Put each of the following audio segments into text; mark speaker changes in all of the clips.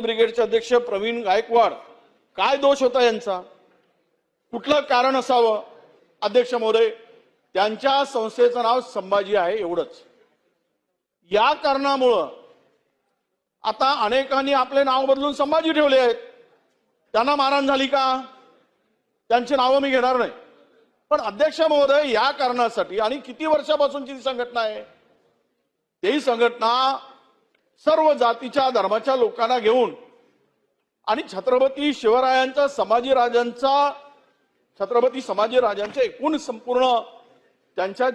Speaker 1: ब्रिगेडचे अध्यक्ष प्रवीण गायकवाड. काय दोष होता यांचा? कुठलं कारण असावं? अध्यक्ष महोदय त्यांच्या संस्थेचं नाव संभाजी आहे एवढंच. या कारणामुळं आता अनेकांनी आपले नाव बदलून संभाजी ठेवले आहेत. त्यांना मारहाण झाली का? त्यांची नावं मी घेणार नाही. पण अध्यक्ष महोदय या कारणासाठी आणि किती वर्षापासूनची ती संघटना आहे? तेही संघटना सर्व जातीच्या धर्माच्या लोकांना घेऊन आणि छत्रपती शिवरायांचा समाजीराजांचा छत्रपती संभाजी एकूण संपूर्ण त्यांच्या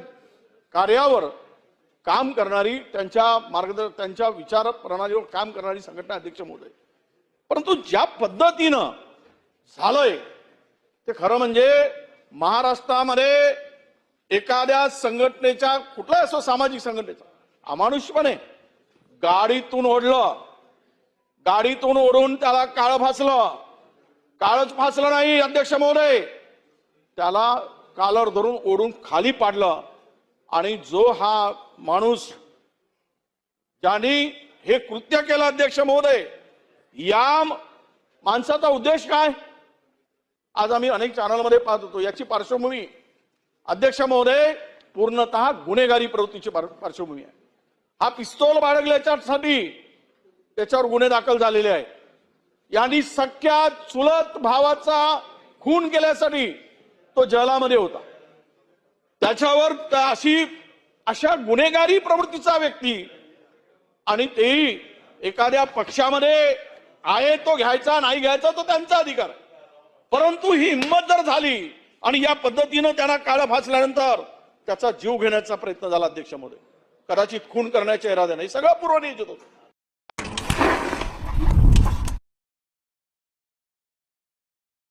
Speaker 1: कार्यावर काम करणारी त्यांच्या मार्गदर्शन त्यांच्या विचार प्रणालीवर काम करणारी संघटना अध्यक्ष महोदय. परंतु ज्या पद्धतीनं झालंय ते खरं म्हणजे महाराष्ट्रामध्ये एखाद्या संघटनेच्या कुठल्या असो सामाजिक संघटनेचा अमानुष्यपणे गाडीतून ओढलं. गाडीतून ओढून त्याला काळ फासलं काळच फासलं नाही अध्यक्ष महोदय. त्याला कालर धरून ओढून खाली पाडलं. आणि जो हा माणूस ज्यांनी हे कृत्य केलं अध्यक्ष महोदय या माणसाचा उद्देश काय? आज आम्ही अनेक चॅनलमध्ये पाहत होतो. याची पार्श्वभूमी अध्यक्ष महोदय पूर्णतः गुन्हेगारी प्रवृत्तीची पार्श्वभूमी आहे. हा पिस्तोल बाळगल्याच्यासाठी त्याच्यावर गुन्हे दाखल झालेले आहे यांनी सख्या चुलत भावाचा खून केल्यासाठी तो जलामध्ये होता. त्याच्यावर अशी अशा गुन्हेगारी प्रवृत्तीचा व्यक्ती आणि तेही एखाद्या पक्षामध्ये आहे तो घ्यायचा नाही घ्यायचा तो त्यांचा अधिकार परंतु ही हिंमत जर झाली आणि या पद्धतीनं त्यांना काळ फासल्यानंतर त्याचा जीव घेण्याचा प्रयत्न झाला अध्यक्ष कदाचित खून करण्याच्या इराद्याने हे सगळं पूर्वनियोजित होतं